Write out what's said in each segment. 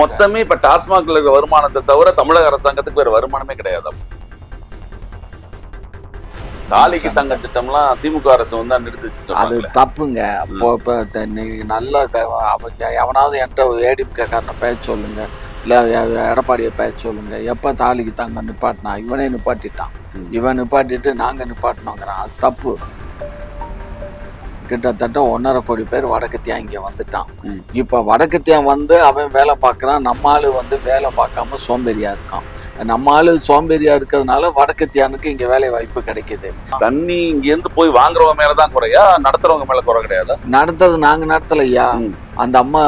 மொத்தமே இப்ப டாஸ்மாக்ல இருக்க வருமானத்தை தவிர தமிழக அரசாங்கத்துக்கு வேற வருமானமே கிடையாது தாலிக்கு தங்க திட்டம்லாம் திமுக அரசு வந்து நிறுத்தி அது தப்புங்க. அப்போ இப்போ நீங்க நல்ல எவனாவது என்கிட்ட ஏடிஎம்கே காரனை பேச சொல்லுங்க. இல்லை எடப்பாடியை பேச சொல்லுங்க. எப்போ தாலிக்கு தாங்க நிப்பாட்டினா இவனே நிப்பாட்டிட்டான். இவன் நிப்பாட்டிட்டு நாங்கள் நிப்பாட்டினோங்கிறான் அது தப்பு. கிட்டத்தட்ட ஒன்றரை கோடி பேர் வடக்கத்தியா இங்கே வந்துட்டான். இப்போ வடக்கத்தியா வந்து அவன் வேலை பார்க்குறான். நம்ம ஆளு வந்து வேலை பார்க்காம சோம்பேறியா இருக்கான். நம்ம ஆளு சோம்பேறியா இருக்கிறதுனால வடக்கத்தியானுக்கு இங்கே வேலை வாய்ப்பு கிடைக்குது. தண்ணி இங்க இருந்து போய் வாங்குறவங்க மேலதான் குறையா? நடத்துறவங்க மேல குறை கிடையாது? நடந்தது நாங்க நடத்தலையா. அந்த அம்மா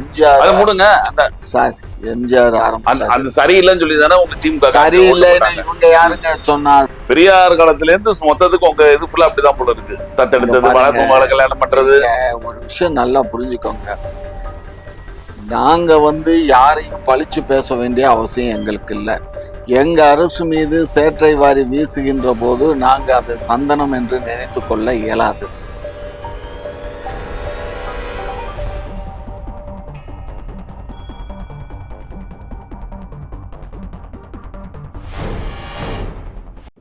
எம்ஜிஆர் மூடுங்க. அந்த சார் எம்ஜிஆர் ஆரம்பிச்சாரு. அந்த சரியில்லைன்னு சொல்லி தானே உங்க திமுக சரியில்லைன்னு இவங்க யாருங்க சொன்னா? பெரியார் காலத்துல இருந்து மொத்தத்துக்கு உங்க இது ஃபுல்லா அப்படிதான் போல இருக்கு. தத்தெடுத்தது. வளர்ப்பு கல்யாணம் பண்றது. ஒரு விஷயம் நல்லா புரிஞ்சுக்கோங்க. நாங்க வந்து யாரையும் பழிச்சு பேச வேண்டிய அவசியம் எங்களுக்கு இல்லை. எங்க அரசு மீது சேற்றை வாரி வீசுகின்ற போது நாங்க அதை சந்தனம் என்று நினைத்து கொள்ள இயலாது.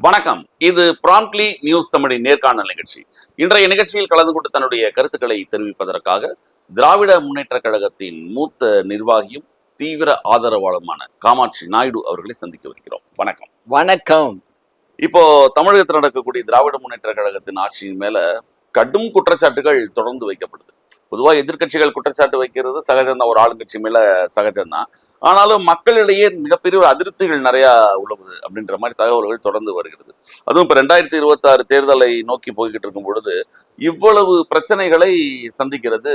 வணக்கம். இது ப்ராம்ப்லி நியூஸ் தமிழி நேர்காணல் நிகழ்ச்சி. இன்றைய நிகழ்ச்சியில் கலந்து கொண்டு தன்னுடைய கருத்துக்களை தெரிவிப்பதற்காக திராவிட முன்னேற்ற கழகத்தின் மூத்த நிர்வாகியும் தீவிர ஆதரவாளருமான காமாட்சி நாயுடு அவர்களை சந்திக்க வருகிறோம். வணக்கம். வணக்கம். இப்போ தமிழகத்தில் நடக்கக்கூடிய திராவிட முன்னேற்ற கழகத்தின் ஆட்சியின் மேல கடும் குற்றச்சாட்டுகள் தொடர்ந்து வைக்கப்படுது. பொதுவா எதிர்க்கட்சிகள் குற்றச்சாட்டு வைக்கிறது சகஜம்தான். ஒரு ஆளுங்கட்சி மேல சகஜம்தான். ஆனாலும் மக்களிடையே மிகப்பெரிய ஒரு அதிருப்திகள் நிறைய உழவுது அப்படின்ற மாதிரி தகவல்கள் தொடர்ந்து வருகிறது. அதுவும் இப்ப ரெண்டாயிரத்தி இருபத்தி ஆறு தேர்தலை நோக்கி போய்கிட்டு இருக்கும் பொழுது இவ்வளவு பிரச்சனைகளை சந்திக்கிறது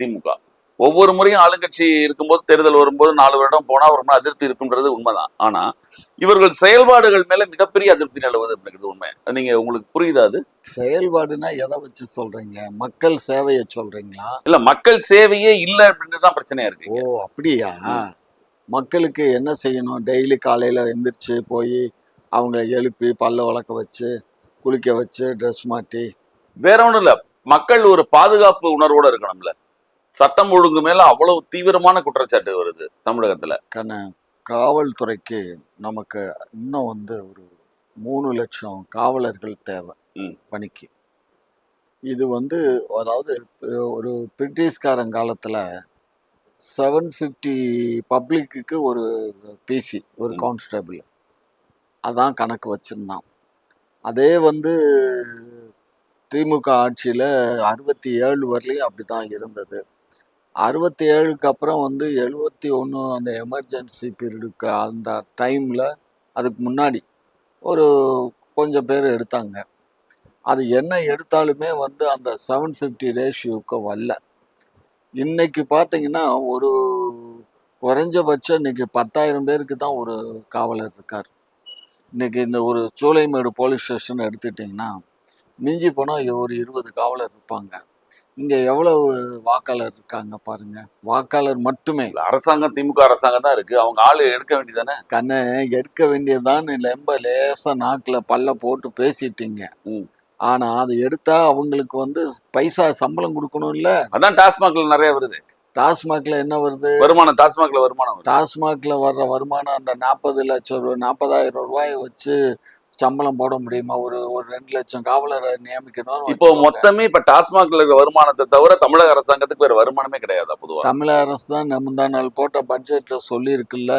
திமுக. ஒவ்வொரு முறையும் ஆளுங்கட்சி இருக்கும்போது தேர்தல் வரும்போது நாலு வருடம் போனா ஒரு மாதிரி அதிருப்தி இருக்குன்றது உண்மைதான். ஆனா இவர்கள் செயல்பாடுகள் மேல மிகப்பெரிய அதிருப்தி நிலவுது அப்படிங்கிறது உண்மை. அது நீங்க உங்களுக்கு புரியுதா அது? செயல்பாடுனா எதை வச்சு சொல்றீங்க? மக்கள் சேவையை சொல்றீங்களா? இல்ல மக்கள் சேவையே இல்ல அப்படின்றது தான் பிரச்சனையா இருக்கு ஓ அப்படியா? மக்களுக்கு என்ன செய்யணும்? டெய்லி காலையில் எந்திரிச்சு போய் அவங்கள எழுப்பி பல்ல வளர்க்க வச்சு குளிக்க வச்சு ட்ரெஸ் மாட்டி. வேற ஒண்ணும் இல்ல. மக்கள் ஒரு பாதுகாப்பு உணர்வோட இருக்கணும்ல. சட்டம் ஒழுங்கு மேல அவ்வளவு தீவிரமான குற்றச்சாட்டு வருது தமிழகத்துல. கண்ண காவல்துறைக்கு நமக்கு இன்னும் வந்து ஒரு மூணு லட்சம் காவலர்கள் தேவை. பணிக்கு. இது வந்து அதாவது ஒரு பிரிட்டிஷ்காரன் காலத்தில் செவன் ஃபிஃப்டி பப்ளிக்கு ஒரு பிசி ஒரு. கான்ஸ்டபிள் அதான் கணக்கு வச்சுருந்தான். அதே வந்து திமுக ஆட்சியில் அறுபத்தி ஏழு வரலையும் அப்படி தான் இருந்தது. அறுபத்தி ஏழுக்கு அப்புறம் வந்து எழுபத்தி ஒன்று அந்த எமர்ஜென்சி பீரியடுக்கு அந்த டைமில் அதுக்கு முன்னாடி ஒரு கொஞ்சம் பேர் எடுத்தாங்க. அது என்ன எடுத்தாலுமே வந்து அந்த செவன் ஃபிஃப்டி ரேஷியோவுக்கு வரல. இன்னைக்கு பார்த்தீங்கன்னா ஒரு குறைஞ்சபட்சம் இன்னைக்கு பத்தாயிரம் பேருக்கு தான் ஒரு காவலர் இருக்கார். இன்னைக்கு இந்த ஒரு சூளைமேடு போலீஸ் ஸ்டேஷன் எடுத்துட்டிங்கன்னா மிஞ்சி போனால் ஒரு இருபது காவலர் இருப்பாங்க. இங்கே எவ்வளவு வாக்காளர் இருக்காங்க பாருங்க. வாக்காளர் மட்டுமே. இல்ல, அரசாங்கம் திமுக அரசாங்கம் தான் இருக்கு. அவங்க ஆளு எடுக்க வேண்டியதானே? கண்ணை எடுக்க வேண்டியதுதான் ரொம்ப லேசா நாக்குல பல்ல போட்டு பேசிட்டீங்க. ஆனா அதை எடுத்தா அவங்களுக்கு வந்து பைசா சம்பளம் கொடுக்கணும்ல? அதான் டாஸ்மாக்ல நிறைய வருது. டாஸ்மாக்ல என்ன வருது? வருமானம் டாஸ்மாக்ல வருமானம் டாஸ்மாக்ல வர்ற வருமானம் அந்த நாற்பது லட்சம் ரூபாய் நாற்பதாயிரம் ரூபாயை வச்சு சம்பளம் போட முடியுமா? ஒரு ஒரு ரெண்டு லட்சம் காவலரை நியமிக்கணும் இப்போ மொத்தமே இப்ப டாஸ்மாக்ல இருக்க வருமானத்தை தவிர தமிழக அரசாங்கத்துக்கு வேற வருமானமே கிடையாதா பொதுவா. தமிழக அரசு தான் முந்தா நாள் போட்ட பட்ஜெட்ல சொல்லியிருக்குல்ல.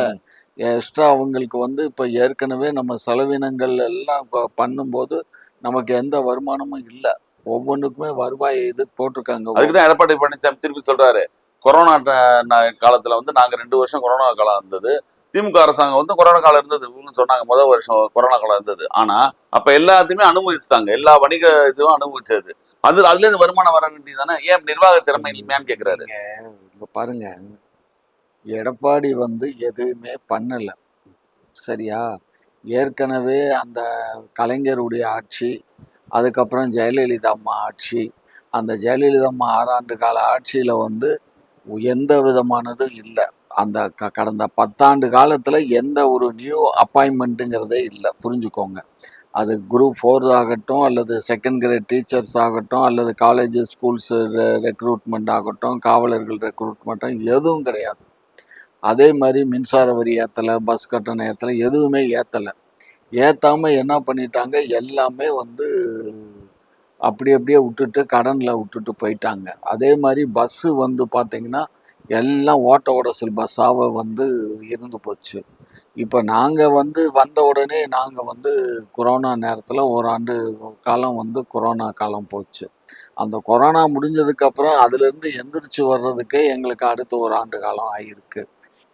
எக்ஸ்ட்ரா அவங்களுக்கு வந்து இப்போ ஏற்கனவே நம்ம செலவினங்கள் எல்லாம் பண்ணும்போது நமக்கு எந்த வருமானமும் இல்லை. ஒவ்வொன்றுக்குமே வருவாய் இது போட்டிருக்காங்க? அதுக்குதான் எடப்பாடி பழனிசாமி திருப்பி சொல்றாரு. கொரோனா காலத்துல வந்து நாங்க ரெண்டு வருஷம் கொரோனா காலம் இருந்தது. திமுக அரசாங்கம் வந்து கொரோனா காலம் இருந்தது. சொன்னாங்க முதல் வருஷம் கொரோனா காலம் இருந்தது. ஆனா அப்ப எல்லாத்தையுமே அனுபவிச்சுட்டாங்க எல்லா வணிக இதுவும் அனுபவிச்சது அது அதுல இருந்து வருமானம் வர வேண்டியதானே ஏன் நிர்வாக திறமை இல்லையான்னு கேக்குறாரு. பாருங்க. எடப்பாடி வந்து எதுவுமே பண்ணல. சரியா? ஏற்கனவே அந்த கலைஞருடைய ஆட்சி அதுக்கப்புறம் ஜெயலலிதா அம்மா ஆட்சி. அந்த ஜெயலலிதா அம்மா ஆறாண்டு கால ஆட்சியில் வந்து எந்த விதமானதும் இல்லை. அந்த க கடந்த பத்தாண்டு காலத்தில் எந்த ஒரு நியூ அப்பாயின்மெண்ட்டுங்கிறதே இல்லை. புரிஞ்சுக்கோங்க. அது குரூப் ஃபோர் ஆகட்டும் அல்லது செகண்ட் கிரேட் டீச்சர்ஸ் ஆகட்டும் அல்லது காலேஜ் ஸ்கூல்ஸ் ரெக்ரூட்மெண்ட் ஆகட்டும் காவலர்கள் ரெக்ரூட்மெண்ட்டும் எதுவும் கிடையாது. அதே மாதிரி மின்சார வரி ஏற்றலை பஸ் கட்டணம் ஏற்றலை எதுவுமே ஏற்றலை ஏற்றாமல் என்ன பண்ணிட்டாங்க? எல்லாமே வந்து அப்படி அப்படியே விட்டுட்டு கடனில் விட்டுட்டு போயிட்டாங்க. அதே மாதிரி பஸ்ஸு வந்து பார்த்தீங்கன்னா எல்லாம் ஓட்ட உடசல் பஸ்ஸாக வந்து இருந்து போச்சு. இப்போ நாங்கள் வந்து வந்த உடனே நாங்கள் வந்து கொரோனா நேரத்தில் ஒரு ஆண்டு காலம் வந்து கொரோனா காலம் போச்சு. அந்த கொரோனா முடிஞ்சதுக்கப்புறம் அதுலேருந்து எந்திரிச்சு வர்றதுக்கே எங்களுக்கு அடுத்த ஒரு ஆண்டு காலம் ஆகியிருக்கு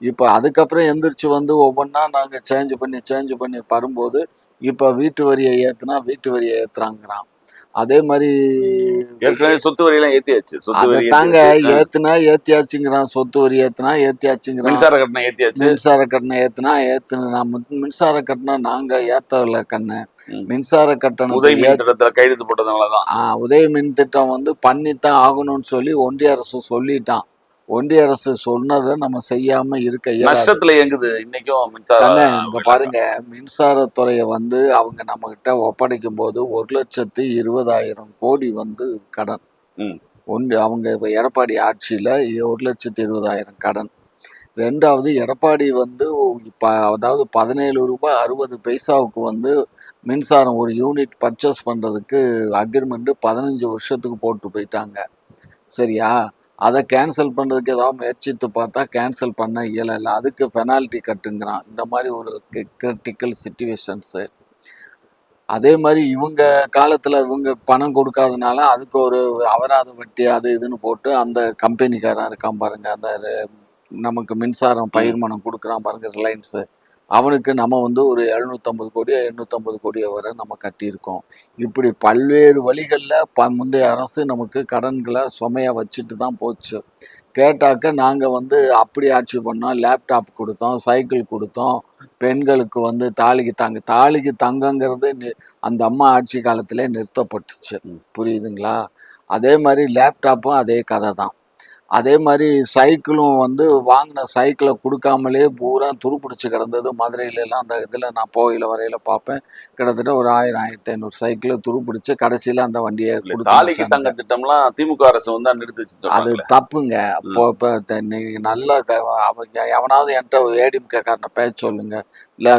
இப்போ அதுக்கப்புறம் எந்திரிச்சு வந்து ஒவ்வொன்றா நாங்கள் சேஞ்ச் பண்ணி சேஞ்ச் பண்ணி வரும்போது இப்போ வீட்டு வரியை ஏற்றுனா வீட்டு வரியை ஏற்றுறாங்கிறான் அதே மாதிரி ஏற்கனவே சொத்து வரி எல்லாம் ஏத்தியாச்சு. சொத்து வரி தாங்க ஏத்தியாச்சு. ஏத்துனா ஏத்தியாச்சுங்கிறான் சொத்து வரி ஏத்துனா ஏத்தியாச்சுங்கிறான். மின்சார கட்டணம் ஏத்தியாச்சு. மின்சார கட்டணம் ஏத்துனா ஏத்துனா மின்சார கட்டணம் நாங்க ஏத்தல கண்ணு. மின்சார கட்டணம் உதய மின் திட்டத்துல கையெழுத்து போட்டதுனாலதான். உதய மின் திட்டம் வந்து பண்ணித்தான் ஆகணும்னு சொல்லி ஒன்றிய அரசு சொல்லிட்டான். ஒன்றிய அரசு சொன்னதை நம்ம செய்யாம இருக்க. நஷ்டத்துல இயங்குது. இன்னைக்கும் மின்சார கண்ணு, இங்க பாருங்க. மின்சாரத்துறையை வந்து அவங்க நம்ம கிட்ட ஒப்படைக்கும் போது ஒரு லட்சத்து இருபதாயிரம் கோடி வந்து கடன். ஒன்று அவங்க இப்ப எடப்பாடி ஆட்சியில ஒரு லட்சத்து இருபதாயிரம் கடன். ரெண்டாவது எடப்பாடி வந்து இப்போ அதாவது பதினேழு ரூபாய் அறுபது பைசாவுக்கு வந்து மின்சாரம் ஒரு யூனிட் பர்ச்சேஸ் பண்ணுறதுக்கு அக்ரிமெண்ட்டு பதினஞ்சு வருஷத்துக்கு போட்டு போயிட்டாங்க. சரியா? அதை கேன்சல் பண்ணுறதுக்கு ஏதாவது முயற்சித்து பார்த்தா கேன்சல் பண்ண இயலலை. அதுக்கு பெனால்ட்டி கட்டுங்கிறான். இந்த மாதிரி ஒரு கிரிட்டிக்கல் சுச்சுவேஷன்ஸு அதே மாதிரி இவங்க காலத்தில் இவங்க பணம் கொடுக்காதனால அதுக்கு ஒரு அபராத வட்டி அது இதுன்னு போட்டு அந்த கம்பெனிக்காரன் இருக்கான் பாருங்க. அந்த நமக்கு மின்சாரம் பயிர்மனம் கொடுக்குறான் பாருங்க ரிலையன்ஸு அவனுக்கு நம்ம வந்து ஒரு எழுநூத்தம்பது கோடியோ எண்ணூற்றம்பது கோடியோ வரை நம்ம கட்டியிருக்கோம். இப்படி பல்வேறு வழிகளில் ப முந்தைய அரசு நமக்கு கடன்களை சுமையாக வச்சுட்டு தான் போச்சு. கேட்டாக்க நாங்கள் வந்து அப்படி ஆட்சி பண்ணோம். லேப்டாப் கொடுத்தோம் சைக்கிள் கொடுத்தோம். பெண்களுக்கு வந்து தாலிக்கு தங்க தாலிக்கு தங்கங்கிறது நி- அந்த அம்மா ஆட்சி காலத்திலே நிறுத்தப்பட்டுச்சு. புரியுதுங்களா? அதே மாதிரி லேப்டாப்பும் அதே கதை தான். அதே மாதிரி சைக்கிளும் வந்து வாங்கின சைக்கிளை கொடுக்காமலே பூரா துருப்பிடிச்சு கிடந்தது. மதுரையில எல்லாம் அந்த இதில் நான் போகையில் வரையில பார்ப்பேன். கிட்டத்தட்ட ஒரு ஆயிரம் ஆயிரத்தி ஐநூறு சைக்கிள் துருப்பிடிச்சு கடைசியில் அந்த வண்டியை தாலிக்கு தங்க திட்டம்லாம் திமுக அரசு வந்து நிறுத்திச்சு அது. தப்புங்க. இப்போ இப்போ த- நீங்க நல்லா அவங்க எவனாவது என்கிட்ட ஏடிஎம்கே காரனை பேச சொல்லுங்க. இல்ல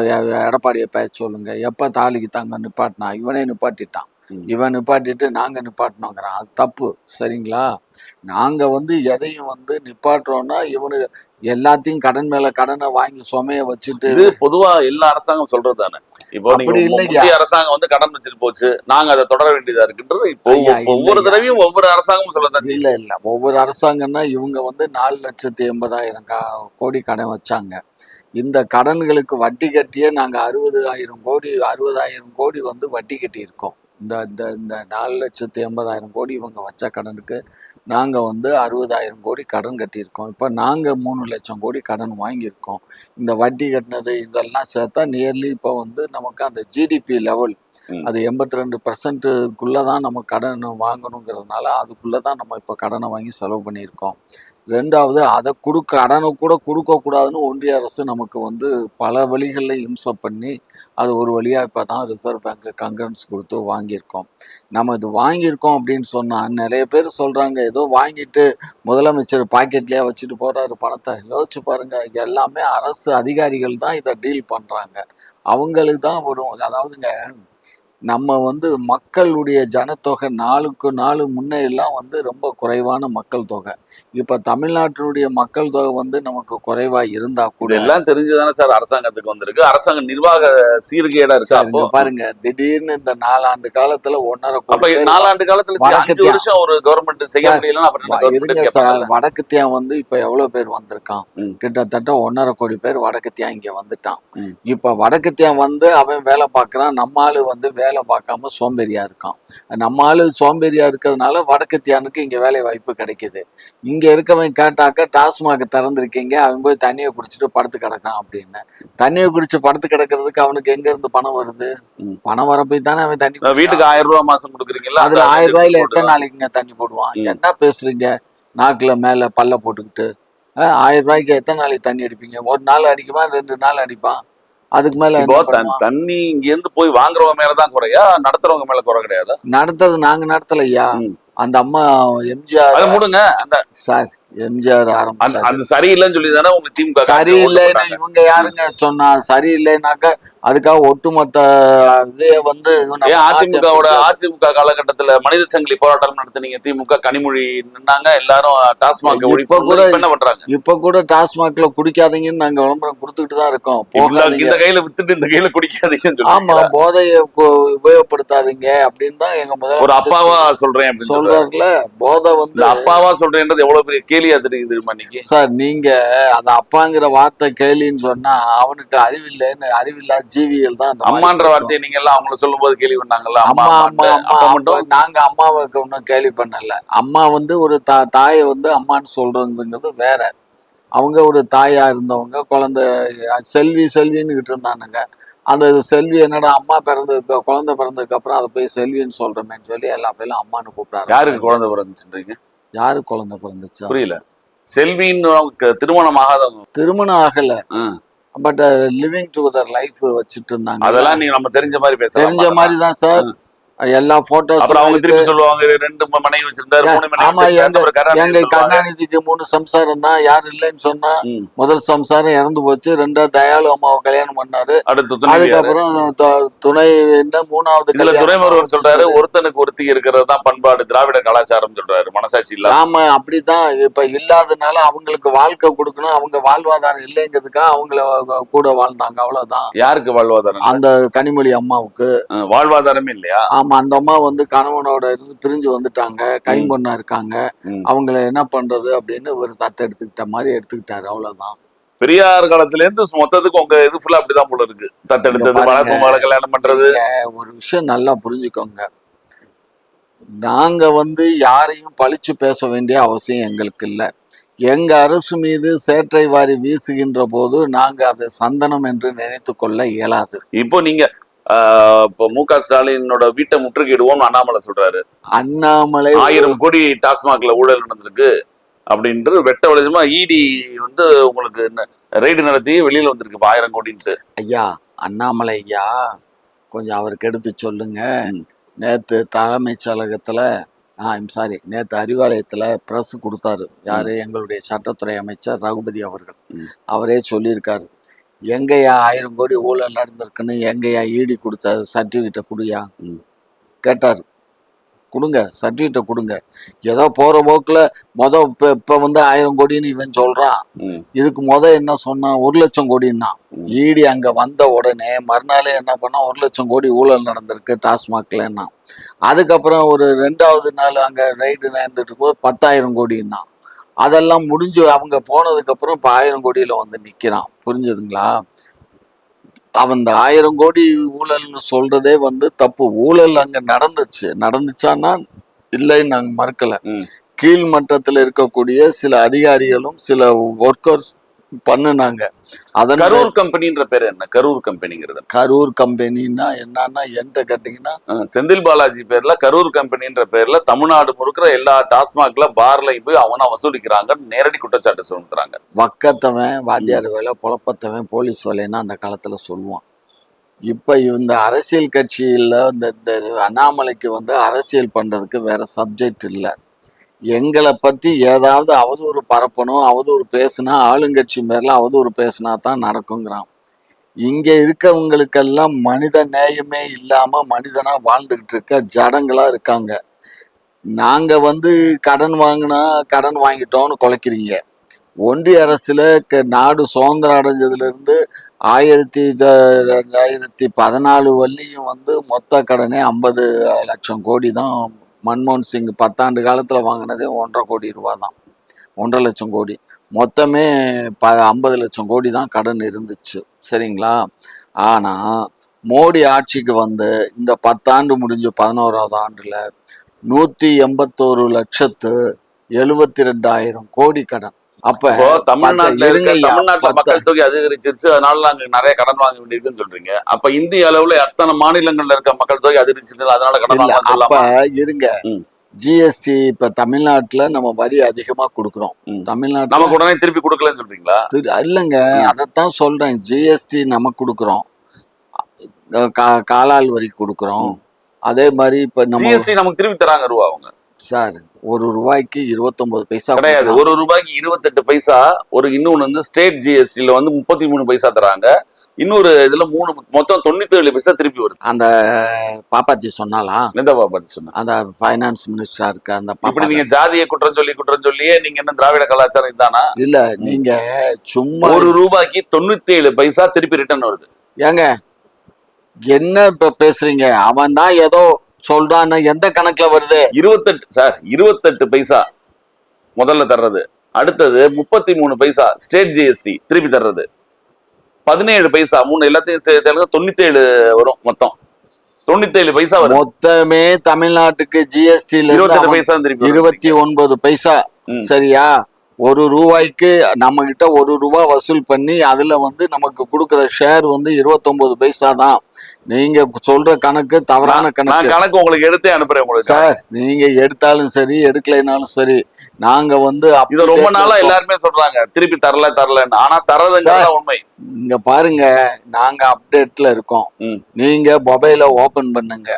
எடப்பாடியை பேச சொல்லுங்க. எப்ப தாலிக்கு தாங்க நிப்பாட்டினா இவனே நிப்பாட்டிட்டான். இவன் நிப்பாட்டிட்டு நாங்க நிப்பாட்டினோங்கிறான் அது தப்பு. சரிங்களா? நாங்க வந்து எதையும் வந்து நிப்பாட்டுறோம்னா இவனு எல்லாத்தையும் கடன் மேல கடனை வாங்கி சுமைய வச்சுட்டு இது பொதுவா எல்லா அரசாங்கம் சொல்றது தானே இப்போ? முந்தைய அரசாங்கம் வந்து கடன் வச்சுட்டு போச்சு. நாங்க அதை தொடர வேண்டியதா இருக்குன்றது இப்போ ஒவ்வொரு. தடவையும் ஒவ்வொரு அரசாங்கமும் சொல்லதான் இல்ல இல்ல. ஒவ்வொரு அரசாங்கம்னா இவங்க வந்து நாலு லட்சத்தி எண்பதாயிரம் கா கோடி கடன் வச்சாங்க. இந்த கடன்களுக்கு வட்டி கட்டியே நாங்க அறுபதாயிரம் கோடி அறுபதாயிரம் கோடி வந்து வட்டி கட்டி இருக்கோம் இந்த இந்த இந்த நாலு லட்சத்தி எண்பதாயிரம் கோடி இவங்க வச்ச கடனுக்கு நாங்க வந்து அறுபதாயிரம் கோடி கடன் கட்டியிருக்கோம். இப்போ நாங்க மூணு லட்சம் கோடி கடன் வாங்கியிருக்கோம். இந்த வட்டி கட்டினது இதெல்லாம் சேர்த்தா நியர்லி இப்போ வந்து நமக்கு அந்த ஜிடிபி லெவல். அது எண்பத்தி ரெண்டு பர்சன்ட்டுக்குள்ளே தான் நம்ம கடன் வாங்கணுங்கிறதுனால அதுக்குள்ளே தான் நம்ம இப்போ கடனை வாங்கி செலவு பண்ணியிருக்கோம். ரெண்டாவது அதை கொடுக்க கடனை கூட கொடுக்கக்கூடாதுன்னு ஒன்றிய அரசு நமக்கு வந்து பல வழிகளில் இம்சை பண்ணி அது ஒரு வழியாக இப்போ தான் ரிசர்வ் பேங்க்கு கங்கன்ஸ் கொடுத்து வாங்கியிருக்கோம். நம்ம இது வாங்கியிருக்கோம் அப்படின்னு சொன்னால் நிறைய பேர் சொல்கிறாங்க ஏதோ வாங்கிட்டு முதலமைச்சர் பாக்கெட்லேயே வச்சுட்டு போகிறாரு பணத்தை யோசிச்சு பாருங்க எல்லாமே அரசு அதிகாரிகள் தான் இதை டீல் பண்ணுறாங்க அவங்களுக்கு தான் வரும். அதாவதுங்க நம்ம வந்து மக்களுடைய ஜனத்தொகை நாளுக்கு நாள் முன்னே எல்லாம் வந்து ரொம்ப குறைவான மக்கள் தொகை. இப்ப தமிழ்நாட்டினுடைய மக்கள் தொகை வந்து நமக்கு குறைவா இருந்தா கூட இதெல்லாம் தெரிஞ்சுதானே சார் அரசாங்கத்துக்கு வந்திருக்கு. அரசாங்க நிர்வாக சீர்கேடா இருக்கா அப்போ? பாருங்க. திடீர்னு இந்த நாலாண்டு காலத்துல பேர் நாலாண்டு காலத்துல அஞ்சு வடக்கத்தியா- வருஷம் ஒரு கவர்மெண்ட் செய்ய முடியலன்னா? சார் வடக்கத்தியான் வந்து இப்ப எவ்வளவு பேர் வந்திருக்கான். கிட்டத்தட்ட ஒன்னரை கோடி பேர் வடக்கத்தியான் இங்க வந்துட்டான். இப்ப வடக்கத்தியான் வந்து அவன் வேலை பார்க்கறான். நம்ம ஆளு வந்து வேலை பார்க்காம சோம்பேறியா இருக்கான். நம்ம ஆளு சோம்பேறியா இருக்கிறதுனால வடக்கத்தியானுக்கு இங்க வேலை வாய்ப்பு கிடைக்குது. இங்க இருக்கவன் கேட்டாக்க டாஸ்மாக் திறந்திருக்கீங்க அவன் போய் தண்ணியை குடிச்சிட்டு படுத்து கிடக்கான் அப்படின்னு. தண்ணியை குடிச்சு படுத்து கிடக்கிறதுக்கு அவனுக்கு எங்க இருந்து பணம் வருது. பணம் வர போய் தானே அவன் தண்ணி வீட்டுக்கு ஆயிரம் ரூபாய் மாசம் கொடுக்குறீங்களா அதுல ஆயிரம் ரூபாயில எத்தனை நாளைக்குங்க தண்ணி போடுவான். என்ன பேசுறீங்க? நாக்குல மேல பல்ல போட்டுக்கிட்டு ஆயிரம் ரூபாய்க்கு எத்தனை நாளைக்கு தண்ணி அடிப்பீங்க? ஒரு நாள் அடிக்குமா? ரெண்டு நாள் அடிப்பான்? அதுக்கு மேல? தண்ணி இங்க இருந்து போய் வாங்குறவங்க மேலதான் குறையா நடத்துறவங்க மேல குறை கிடையாது நடத்துறது நாங்க நடத்தலையா. அந்த அம்மா எம்ஜிஆர் அதை முடுங்க அந்த சார் எம்ஜிஆர் அந்த ஆரம்பிச்சாரு. அந்த சரியில்லைன்னு சொல்லி தானே உங்களுக்கு திமுக சரியில்லைன்னு. இவங்க யாருங்க சொன்னா சரியில்லைனாக்கா அதுக்காக ஒட்டுமொத்த இதே வந்து அதிமுகவோட அதிமுக காலகட்டத்துல மனித சங்கிலி போராட்டம் நடத்துனீங்க. திமுக கனிமொழி நின்னாங்க. எல்லாரும் டாஸ்மாக் இப்ப கூட- என்ன பண்றாங்க இப்ப கூட டாஸ்மாக்ல குடிக்காதீங்கன்னு நாங்க விளம்பரம் கொடுத்துட்டு தான் இருக்கோம். இந்த- கையில வித்துட்டு இந்த கையில குடிக்காதீங்கன்னு ஆமா போதையை உபயோகப்படுத்தாதீங்க அப்படின்னு தான் எங்க ஒரு முதல்ல அப்பாவா சொல்றேன். சொல்றாருல. போதை வந்து அப்பாவா சொல்றேன்றது எவ்வளவு பெரிய கேலியா தெரியுது தெரியுமா இன்னைக்கு? சார் நீங்க அந்த அப்பாங்கிற வார்த்தை கேலின்னு சொன்னா அவனுக்கு அறிவில்லைன்னு அறிவில்லா ஜீவிகள் தான் அம்மான்ற. வார்த்தையை நீங்க எல்லாம் அவங்கள சொல்லும் போது கேள்வி பண்ணாங்கல்ல? அம்மா அம்மா மட்டும்? நாங்க அம்மாவுக்கு ஒன்றும் கேள்வி பண்ணல. அம்மா வந்து ஒரு தா தாயை வந்து அம்மான்னு சொல்றதுங்கிறது வேற. அவங்க ஒரு தாயா இருந்தவங்க குழந்தை செல்வி செல்வின்னு இருந்தானுங்க. அந்த செல்வி என்னடா அம்மா பிறந்ததுக்கு குழந்தை பிறந்ததுக்கு அப்புறம் அதை போய் செல்வின்னு சொல்றோமேன்னு சொல்லி எல்லா பேரும் அம்மான்னு கூப்பிடாரு. யாருக்கு குழந்தை பிறந்துச்சுன்றீங்க? யாரு குழந்தை பிறந்துச்சா? புரியல. செல்வின்னு திருமணம் ஆகாதவங்க. திருமணம் ஆகல. பட் லிவிங் டுகெதர் லைஃப் வச்சுட்டு இருந்தாங்க. அதெல்லாம் நீங்க நம்ம தெரிஞ்ச மாதிரி பேசலாம். தெரிஞ்ச மாதிரி தான் சார் எல்லா போட்டோஸ் அப்புறம் அவங்க திருப்பி சொல்லுவாங்க ரெண்டு மனைவி வச்சிருந்தாரு மூணு மனைவி எங்க. கருணாநிதிக்கு மூணு சம்சாரம் தான் யாரும் இல்லைன்னு சொன்னா. முதல் சம்சாரம் இறந்து போச்சு ரெண்டாவது தயாளு அம்மாவை கல்யாணம் பண்ணாரு அடுத்து யாரு? அதுக்கப்புறம் துணை என்ன மூணாவது இதுல துறைமுருகன் சொல்றாரு. ஒருத்தனுக்கு ஒருத்தி இருக்கிறது தான் பண்பாடு திராவிட கலாச்சாரம் சொல்றாரு மனசாட்சி இல்ல ஆமா அப்படிதான் இப்ப இல்லாதனால அவங்களுக்கு வாழ்க்கை கொடுக்கணும் அவங்க வாழ்வாதாரம் இல்லைங்கிறதுக்காக அவங்கள கூட வாழ்ந்தாங்க அவ்வளவுதான் யாருக்கு வாழ்வாதாரம் அந்த கனிமொழி அம்மாவுக்கு வாழ்வாதாரமே இல்லையா ஆமா அந்த அம்மா வந்து கணவனோட இருந்து பிரிஞ்சு வந்துட்டாங்க கைம்பொண்ணா இருக்காங்க. அவங்கள என்ன பண்றது அப்படின்னு ஒரு தத்து எடுத்துக்கிட்ட மாதிரி எடுத்துக்கிட்டாரு அவ்வளவுதான். பெரியார் காலத்துல இருந்து மொத்தத்துக்கு உங்க இது ஃபுல்லா அப்படிதான் போல இருக்கு. தத்தெடுத்தது மகளை கல்யாணம் பண்றது. ஒரு விஷயம் நல்லா புரிஞ்சுக்கோங்க. நாங்க வந்து யாரையும் பழிச்சு பேச வேண்டிய அவசியம் எங்களுக்கு இல்லை. எங்க அரசு மீது சேற்றை வாரி வீசுகின்ற போது நாங்க அதை சந்தனம் என்று நினைத்து கொள்ள இயலாது. இப்போ நீங்க இப்போ மு க ஸ்டாலினோட வீட்டை முற்றுகையிடுவோம்னு அண்ணாமலை சொல்றாரு. அண்ணாமலை ஆயிரம் கோடி டாஸ்மாக்ல ஊழல் நடந்திருக்கு அப்படின்ட்டு வெட்ட வெளிச்சமா இடி வந்து உங்களுக்கு ரைடு நடத்தி வெளியில வந்திருக்கு ஆயிரம் கோடின்ட்டு. ஐயா அண்ணாமலை ஐயா கொஞ்சம் அவருக்கு எடுத்து சொல்லுங்க. நேத்து தலைமைச் செயலகத்துல ஐம் சாரி நேத்து அறிவாலயத்துல பிரஸ் கொடுத்தாரு. யாரு? எங்களுடைய சட்டத்துறை அமைச்சர் ரகுபதி அவர்கள். அவரே சொல்லியிருக்காரு. எங்கய்யா ஆயிரம் கோடி ஊழல் நடந்திருக்குன்னு எங்கய்யா ஈடி கொடுத்த சர்டிஃபிகேட்டை கொடுயா. கேட்டார். கொடுங்க சர்டிஃபிகேட்டை கொடுங்க. ஏதோ போற போக்குல மொத இப்ப இப்ப வந்து ஆயிரம் கோடின்னு இவன் சொல்றான். ம். இதுக்கு முத என்ன சொன்னான் ஒரு லட்சம் கோடின்னா. ஈடி அங்க வந்த உடனே மறுநாளே என்ன பண்ணா ஒரு லட்சம் கோடி ஊழல் நடந்திருக்கு டாஸ்மாக்லன்னா. அதுக்கப்புறம் ஒரு ரெண்டாவது நாள் அங்க ரைடு நடந்துட்டு இருக்கும்போது பத்தாயிரம் கோடின்னா. அதெல்லாம் முடிஞ்சு அவங்க போனதுக்கு அப்புறம் இப்ப ஆயிரம் கோடியில வந்து நிக்கிறான். புரிஞ்சுதுங்களா? அவன் இந்த ஆயிரம் கோடி ஊழல்னு சொல்றதே வந்து தப்பு. ஊழல் அங்க நடந்துச்சு. நடந்துச்சான்னா இல்லை நாங்க மறுக்கல. ம். கீழ் மட்டத்துல இருக்கக்கூடிய சில அதிகாரிகளும் சில ஒர்க்கர்ஸ் பண்ணுனாங்க. அதன் கரூர் கம்பெனின்ற பேர் என்ன? கரூர் கம்பெனிங்கிறது. கரூர் கம்பெனின்னா என்னன்னா என்கிட்ட கேட்டீங்கன்னா செந்தில் பாலாஜி பேர்ல கரூர் கம்பெனின்ற பேர்ல தமிழ்நாடு முழுக்கிற எல்லா டாஸ்மாக்ல பார்ல போய் அவனை வசூலிக்கிறாங்க நேரடி குற்றச்சாட்டு சுமத்துறாங்க வக்கத்தவன் வாத்தியார் வேலை புழப்பத்தவன் போலீஸ் வேலைன்னு அந்த காலத்துல சொல்லுவான். இப்ப இந்த அரசியல் கட்சியில இந்த இந்த அண்ணாமலைக்கு வந்து அரசியல் பண்றதுக்கு வேற சப்ஜெக்ட் இல்லை. எங்களை பத்தி ஏதாவது அவதூறு பரப்பணும் அவதூறு பேசுனா ஆளுங்கட்சி மேல அவதூறு பேசுனா தான் நடக்குங்கிறான். இங்க இருக்கவங்களுக்கெல்லாம் மனித நேயமே இல்லாம மனிதனா வாழ்ந்துகிட்டு இருக்க ஜடங்களா இருக்காங்க. நாங்க வந்து கடன் வாங்கினா கடன் வாங்கிட்டோம்னு குலைக்கிறீங்க. ஒன்றிய அரசுல க- நாடு சுதந்திரம் அடைஞ்சதுல இருந்து ஆயிரத்தி ரெண்டாயிரத்தி பதினாலு வள்ளியும் வந்து மொத்த கடனே ஐம்பது லட்சம் கோடி தான் மன்மோகன் சிங் பத்தாண்டு காலத்தில் வாங்கினதே ஒன்றரை கோடி ரூபா தான் ஒன்றரை லட்சம் கோடி. மொத்தமே ப ஐம்பது லட்சம் கோடி தான் கடன் இருந்துச்சு. சரிங்களா? ஆனால் மோடி ஆட்சிக்கு வந்து இந்த பத்தாண்டு முடிஞ்சு பதினோராவது ஆண்டில் நூற்றி எண்பத்தோரு லட்சத்து எழுபத்தி ரெண்டாயிரம் கோடி கடன். அப்ப தமிழ்நாட்டுல இருக்க இருங்கய்யா, தமிழ்நாட்டுல மக்கள் தொகை அதிகரிச்சிருச்சு அதனால நாங்க நிறைய கடன் வாங்க வேண்டியிருக்குன்னு சொல்றீங்க. அப்ப இந்திய அளவுல எத்தனை மாநிலங்கள்ல இருக்க மக்கள் தொகை அதிகரிச்சிட்டு அதனால கடன் வாங்க இருங்க. ஜிஎஸ்டி இப்ப தமிழ்நாட்டுல நம்ம வரி அதிகமா கொடுக்குறோம். ம். தமிழ்நாட்டுல நமக்கு உடனே திருப்பி கொடுக்கலன்னு சொல்றீங்களா? இல்லைங்க. அதைத்தான் சொல்றேன். ஜிஎஸ்டி நம்ம கொடுக்குறோம். காலால் வரி கொடுக்குறோம். அதே மாதிரி இப்ப நம்ம ஜிஎஸ்டி நமக்கு திருப்பி தராங்க ரூபா அவங்க. சார் ஒரு ரூபாய்க்கு இருபத்தொன்பது பைசா கிடையாது. ஒரு ரூபாய்க்கு இருபத்தெட்டு பைசா ஒரு இன்னொன்னு வந்து ஸ்டேட் ஜிஎஸ்டில வந்து முப்பத்தி மூணு பைசா தராங்க. இன்னொரு இதுல மூணு மொத்தம் தொண்ணூத்தி ஏழு பைசா திருப்பி வருது. அந்த பாப்பாஜி சொன்னாலா எந்த பாப்பாத்தி சொன்னா? அந்த ஃபைனான்ஸ் மினிஸ்டரா இருக்க அந்த இப்படி நீங்க ஜாதியை குற்றம் சொல்லி குற்றம் சொல்லியே நீங்க என்ன திராவிட கலாச்சாரம் இதானா? இல்ல நீங்க சும்மா ஒரு ரூபாய்க்கு தொண்ணூத்தி ஏழு பைசா திருப்பி ரிட்டர்ன் வருது. ஏங்க என்ன இப்ப பேசுறீங்க? அவன் தான் ஏதோ சொல்றான்னு எந்த கணக்குல வருது? இருபத்தெட்டு சார் இருபத்தெட்டு பைசா முதல்ல தர்றது. அடுத்தது முப்பத்தி மூணு பைசா ஸ்டேட் ஜிஎஸ்டி திருப்பி தர்றது. பதினேழு பைசா மூணு எல்லாத்தையும் சேர்த்து தொண்ணூத்தி ஏழு வரும் மொத்தம். தொண்ணூத்தி ஏழு பைசா வரும் மொத்தமே தமிழ்நாட்டுக்கு ஜிஎஸ்டில இருபத்தெட்டு பைசா திருப்பி. இருபத்தி ஒன்பது பைசா. சரியா? ஒரு ரூபாய்க்கு நம்ம கிட்ட ஒரு ரூபாய் வசூல் பண்ணி அதுல வந்து நமக்கு கொடுக்குற ஷேர் வந்து இருபத்தொன்பது பைசா தான் நீங்க சொல்ற கணக்கு தவறான கணக்கு. கணக்கு உங்களுக்கு எடுத்தே அனுப்புறேன் உங்களுக்கு. சார் நீங்க எடுத்தாலும் சரி எடுக்கலைனாலும் சரி நாங்க வந்து இத ரொம்ப நாளா. எல்லாருமே சொல்றாங்க. திருப்பி தரல தரலன்னு. ஆனா தரதுங்கிறத உண்மை. இங்க பாருங்க நாங்க அப்டேட்ல இருக்கோம். நீங்க மொபைல ஓபன் பண்ணுங்க.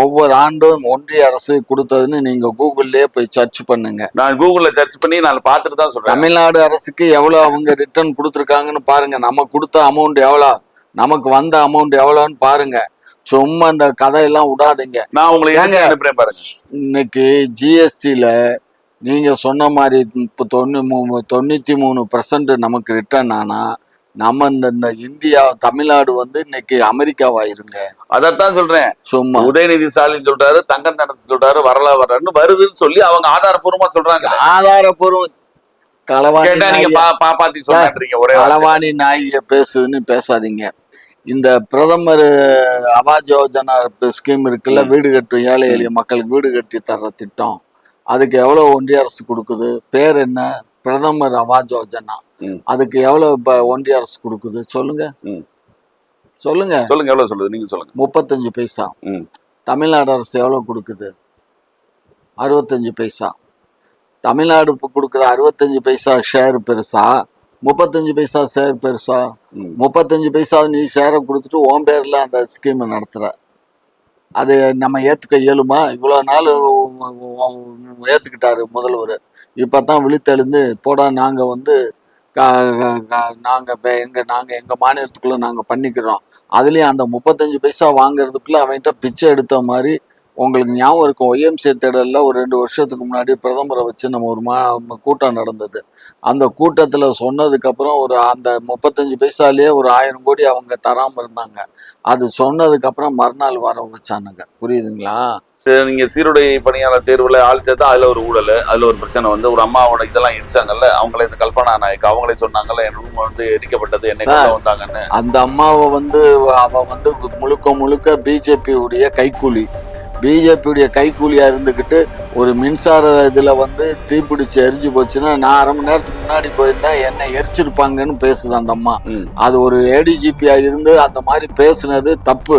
ஒவ்வொரு ஆண்டும் ஒன்றிய அரசு கொடுத்ததுன்னு நீங்க கூகுள்லயே போய் சர்ச் பண்ணுங்க. நான் கூகுள்ல சர்ச் பண்ணி நான் பார்த்துட்டு தான் சொல்றேன். தமிழ்நாடு அரசுக்கு எவ்வளவு அவங்க ரிட்டர்ன் கொடுத்துருக்காங்கன்னு பாருங்க. நம்ம கொடுத்த அமௌண்ட் எவ்வளோ நமக்கு வந்த அமௌண்ட் எவ்வளோன்னு பாருங்க. சும்மா இந்த கதையெல்லாம் விடாதீங்க. நான் உங்களுக்கு அனுப்புறேன் பாருங்க. இன்னைக்கு ஜிஎஸ்டியில் நீங்க சொன்ன மாதிரி இப்போ தொண்ணூ மூ தொண்ணூற்றி மூணு பர்சன்ட் நமக்கு ரிட்டர்ன் ஆனா நம்ம இந்த இந்த இந்தியா தமிழ்நாடு வந்து இன்னைக்கு அமெரிக்காவாயிருங்க. அதைத்தான் சொல்றேன். சும்மா. உதயநிதி ஸ்டாலின் சொல்றாரு தங்கம் தனசு சொல்றாரு வரலா வரன்னு வருதுன்னு சொல்லி அவங்க ஆதாரப்பூர்வமா சொல்றாங்க. ஆதாரப்பூர்வம் களவாணி நாயை-. களவாணி நாயிய பேசுதுன்னு பேசாதீங்க. இந்த பிரதமர் ஆவாஸ் யோஜனா ஸ்கீம் இருக்குல்ல. வீடு கட்டும் ஏழை எளிய மக்களுக்கு வீடு கட்டி தர்ற திட்டம். அதுக்கு எவ்வளவு ஒன்றிய அரசு கொடுக்குது? பேர் என்ன? பிரதமர் ஆவாஸ் யோஜனா. அதுக்கு எவ்வளவு இப்ப ஒன்றிய அரசு கொடுக்குது? சொல்லுங்க. சொல்லுங்க. சொல்லுங்க எவ்வளவு சொல்லுது? நீங்க சொல்லுங்க. முப்பத்தஞ்சு பைசா. தமிழ்நாடு அரசு எவ்வளவு கொடுக்குது? அறுபத்தஞ்சு பைசா. தமிழ்நாடு இப்போ கொடுக்குற அறுபத்தஞ்சு பைசா ஷேர் பெருசா? முப்பத்தஞ்சு பைசா ஷேர் பெருசா. முப்பத்தஞ்சு பைசா நீ ஷேரை கொடுத்துட்டு உன் பேர்ல அந்த ஸ்கீமை நடத்துற. அது நம்ம ஏத்துக்க இயலுமா? இவ்வளோ நாள் ஏத்துக்கிட்டாரு முதல்வர். இப்போ தான் விழித்தெழுந்து போடா நாங்கள் வந்து நாங்கள் எங்க நாங்கள் எங்கள் மாநிலத்துக்குள்ள நாங்கள் பண்ணிக்கிறோம். அதுலேயும் அந்த முப்பத்தஞ்சு பைசா வாங்குறதுக்குள்ள அவன்கிட்ட பிச்சை எடுத்த மாதிரி உங்களுக்கு ஞாபகம் இருக்கும் ஒய்எம்சி தேடலில் ஒரு ரெண்டு வருஷத்துக்கு முன்னாடி பிரதமரை வச்சு நம்ம ஒரு மா கூட்டம் நடந்தது. அந்த கூட்டத்தில் சொன்னதுக்கப்புறம் ஒரு அந்த முப்பத்தஞ்சு பைசாலேயே ஒரு ஆயிரம் கோடி அவங்க தராமல் இருந்தாங்க. அது சொன்னதுக்கப்புறம் மறுநாள் வர வச்சானுங்க. புரியுதுங்களா? நீங்க சீருடை பணியாளர் தேர்வுல ஆள் சேர்த்தா அதுல ஒரு ஊழல் அதுல ஒரு பிரச்சனை வந்து ஒரு அம்மாவோட இதெல்லாம் இடிச்சாங்கல்ல அவங்களே இந்த கல்பனா நாயக் அவங்களே சொன்னாங்கல்ல என் ரூம் வந்து எரிக்கப்பட்டது என்னை வந்தாங்கன்னு. அந்த அம்மாவை வந்து அவ வந்து முழுக்க முழுக்க பிஜேபி உடைய கைக்கூலி. பிஜேபி உடைய கைக்கூலியா இருந்துக்கிட்டு ஒரு மின்சார இதுல வந்து தீப்பிடிச்சு எரிஞ்சு போச்சுன்னா நான் அரை மணி நேரத்துக்கு முன்னாடி போயிருந்தா என்னை எரிச்சிருப்பாங்கன்னு பேசுது அந்த அம்மா. அது ஒரு ஏடிஜிபியா இருந்து அந்த மாதிரி பேசுனது தப்பு